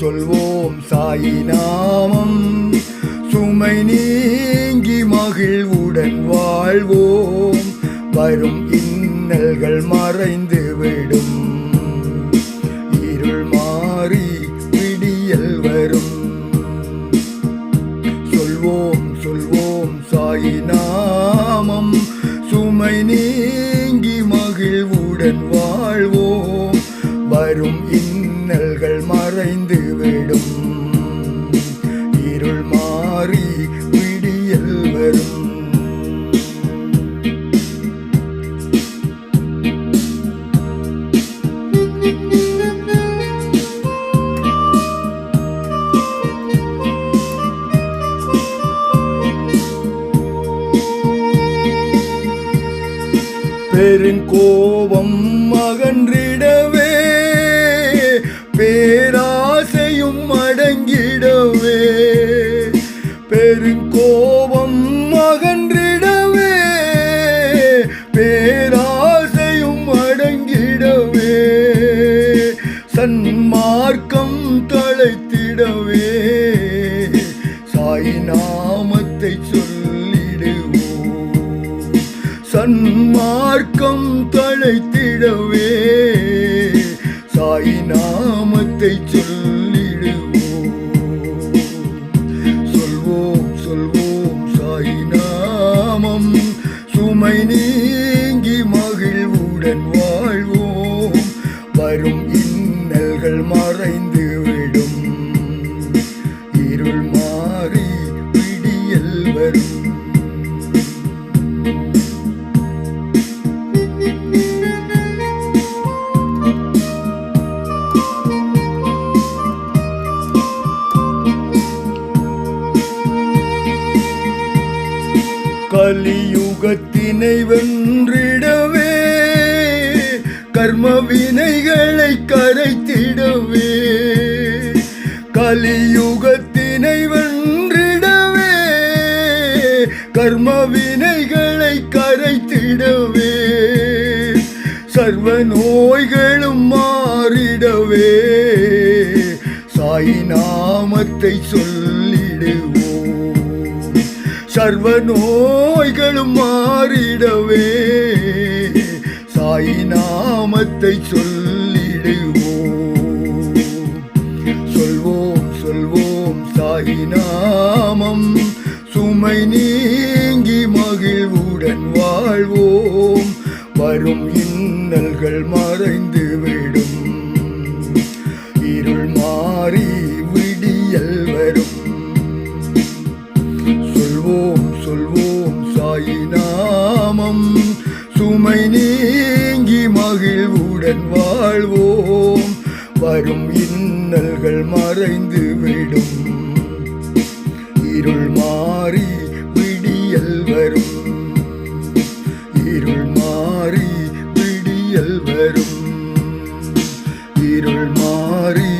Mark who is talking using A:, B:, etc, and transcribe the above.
A: சொல்வோம் சாயி நாமம். சுமை நீங்கி மகிழ்வுடன் வாழ்வோம். வரும் இன்னல்கள் மறைந்து விடும். இருள் மாறி விடியல் வரும். சொல்வோம் சொல்வோம் சாயி நாமம். சுமை நீ மறைந்து விடும். இருள் மாறி விடியல் வரும். பெருங்கோபம் அகன்றிடவே இயேசுவே சாய் நாமத்தை சொல்லிடுவோம். சன்மார்க்கம் தழைத்திடவே சாய் நாமத்தை சொல்லிடுவோம். கலியுகத்தினை வென்றிடவே கர்ம வினைகளை கரைத்திடவே. கலியுகத்தினை வென்றிடவே கர்ம வினைகளை கரைத்திடவே. சர்வ நோய்களும் மாறிடவே. சாய் நாமத்தை சொல்லி சர்வ நோய்களும் மாறிடவே. சாய் நாமத்தை சொல்லிடுவோம். சொல்வோம் சொல்வோம் சாய் நாமம். சுமை நீங்கி மகிழ்வுடன் வாழ்வோம். வரும் இன்னல்கள் மறைந்து சொல்வோம் சாயி நாமம். சுமை நீங்கி மகிழ்வுடன் வாழ்வோம். வரும் இன்னல்கள் மறைந்து விடும். இருள் மாறி விடியல் வரும். இருள் மாறி விடியல் வரும். இருள் மாறி